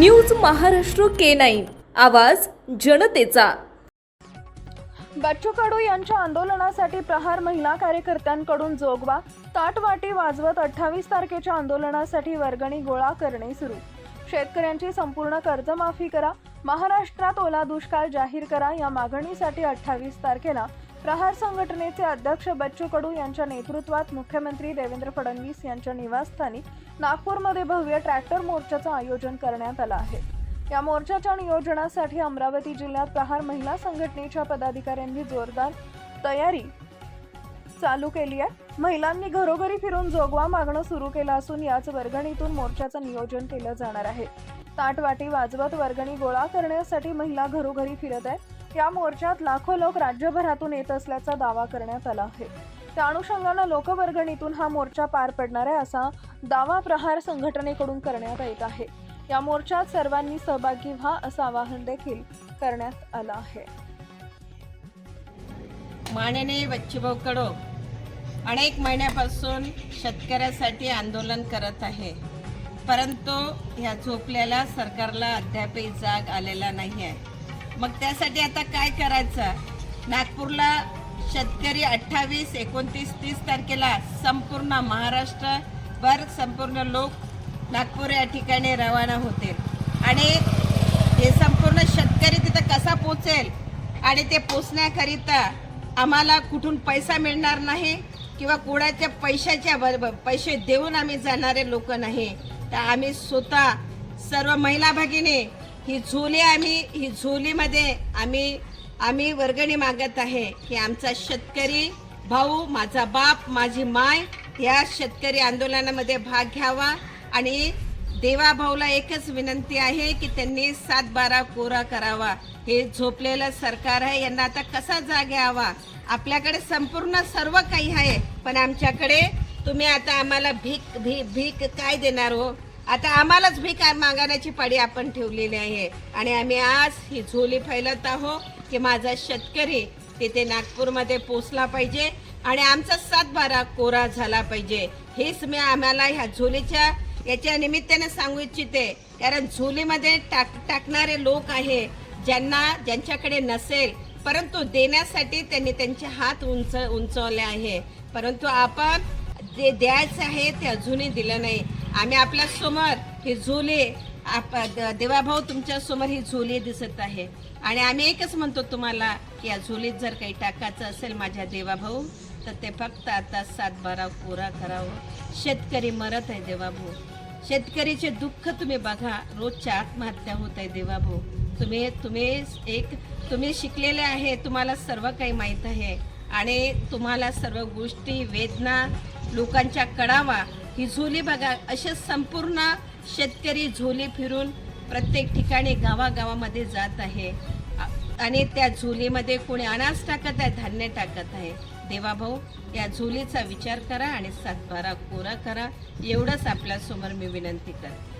News Maharashtra K nine. आवाज जनतेचा. बच्चू कडू यांच्या आंदोलनासाठी प्रहार महिला कार्यकर्त्यांकडून जोगवा. ताटवाटी वाजवत अठ्ठावीस तारखेच्या आंदोलनासाठी वर्गणी गोळा करणे सुरू. शेतकऱ्यांची संपूर्ण कर्जमाफी करा. महाराष्ट्रात ओला दुष्काळ जाहीर करा. या मागणीसाठी अठ्ठावीस तारखेला प्रहार संघटनेचे अध्यक्ष बच्चू कडू यांच्या नेतृत्वात मुख्यमंत्री देवेंद्र फडणवीस यांच्या निवासस्थानी नागपूरमध्ये भव्य ट्रॅक्टर मोर्चाचं आयोजन करण्यात आलं आहे. या मोर्चाच्या नियोजनासाठी अमरावती जिल्ह्यात प्रहार महिला संघटनेच्या पदाधिकाऱ्यांनी जोरदार तयारी चालू केली आहे. महिलांनी घरोघरी फिरून जोगवा मागणं सुरू केलं असून याच वर्गणीतून मोर्चाचं नियोजन केलं जाणार आहे. ताटवाटी वाजवत वर्गणी गोळा करण्यासाठी महिला घरोघरी फिरत आहेत. या मोर्चात लाखो लोक राज्यभरातून येत असल्याचा दावा करण्यात आला आहे. त्या अनुषंगानं लोकवर्गणीतून हा मोर्चा पार पडणार आहे असा दावा प्रहार संघटनेकडून करण्यात येत आहे. या मोर्चात सर्वांनी सहभागी व्हा असं आवाहन देखील करण्यात आलं आहे. माननीय बच्चूभाऊ कडक अनेक महिन्यापासून शेतकऱ्यासाठी आंदोलन करत आहे. परंतु ह्या झोपलेल्या सरकारला अद्यापही जाग आलेला नाही आहे मग त्यासाठी आता काय करायचं? नागपूरला शेतकरी अठ्ठावीस एकोणतीस तीस तारखेला संपूर्ण महाराष्ट्रभर संपूर्ण लोक नागपूर या ठिकाणी रवाना होतील. आणि हे संपूर्ण शेतकरी तिथं कसा पोचेल? आणि ते पोचण्याकरिता आम्हाला कुठून पैसा मिळणार नाही किंवा कोणाच्या पैशाच्या बरोबर पैसे देऊन आम्ही जाणारे लोक नाही. तर आम्ही स्वतः सर्व महिला भगिनी ही झुली आम्ही ही झुलीमध्ये आम्ही आम्ही वर्गणी मागत आहे. की आमचा शेतकरी भाऊ माझा बाप माझी माय या शेतकरी आंदोलनामध्ये भाग घ्यावा. आणि देवा भाऊला एकच विनंती आहे की त्यांनी सात बारा कोरा करावा. हे झोपलेलं सरकार आहे यांना आता कसा जाग यावा? आपल्याकडे संपूर्ण सर्व काही आहे पण आमच्याकडे तुम्ही आता आम्हाला भीक भी भीक काय देणार हो? आता आम्हालाच भीक मागण्याची पाडी आपण ठेवलेली आहे. आणि आम्ही आज ही झोली फैलत आहो की माझा शेतकरी तिथे नागपूरमध्ये पोचला पाहिजे आणि आमचा सातबारा कोरा झाला पाहिजे. हेच मी आम्हाला ह्या झोलीच्या याच्या निमित्ताने सांगू इच्छिते. कारण झोलीमध्ये टाक टाकणारे लोक आहे. ज्यांना ज्यांच्याकडे नसेल परंतु देण्यासाठी त्यांनी त्यांचे हात उंच उंचवले आहे. परंतु आपण जे द्यायचं आहे ते अजूनही दिलं नाही. आम्ही आपल्यासमोर हे झोले आप देवाभाऊ तुमच्यासमोर ही झोले दिसत आहे. आणि आम्ही एकच म्हणतो तुम्हाला की या झोलीत जर काही टाकायचं असेल माझ्या देवाभाऊ तर ते फक्त आता सात बारा कोरा करावं. शेतकरी मरत आहे देवाभाऊ. शेतकरीचे दुःख तुम्ही बघा रोजच्या आत्महत्या होत आहे देवाभाऊ. तुम्ही तुम्ही एक तुम्ही शिकलेले आहे तुम्हाला सर्व काही माहीत आहे. आणि तुम्हाला सर्व गोष्टी वेदना लोकांच्या कडावा ही झोली बघा असे संपूर्ण शेतकरी झोली फिरून प्रत्येक ठिकाणी गावागावामध्ये जात आहे. आणि त्या झोलीमध्ये कोणी अनाज टाकत आहे धान्य टाकत आहे. देवाभाऊ या झोलीचा विचार करा आणि सातबारा कोरा करा. एवढंच आपल्यासमोर मी विनंती करते.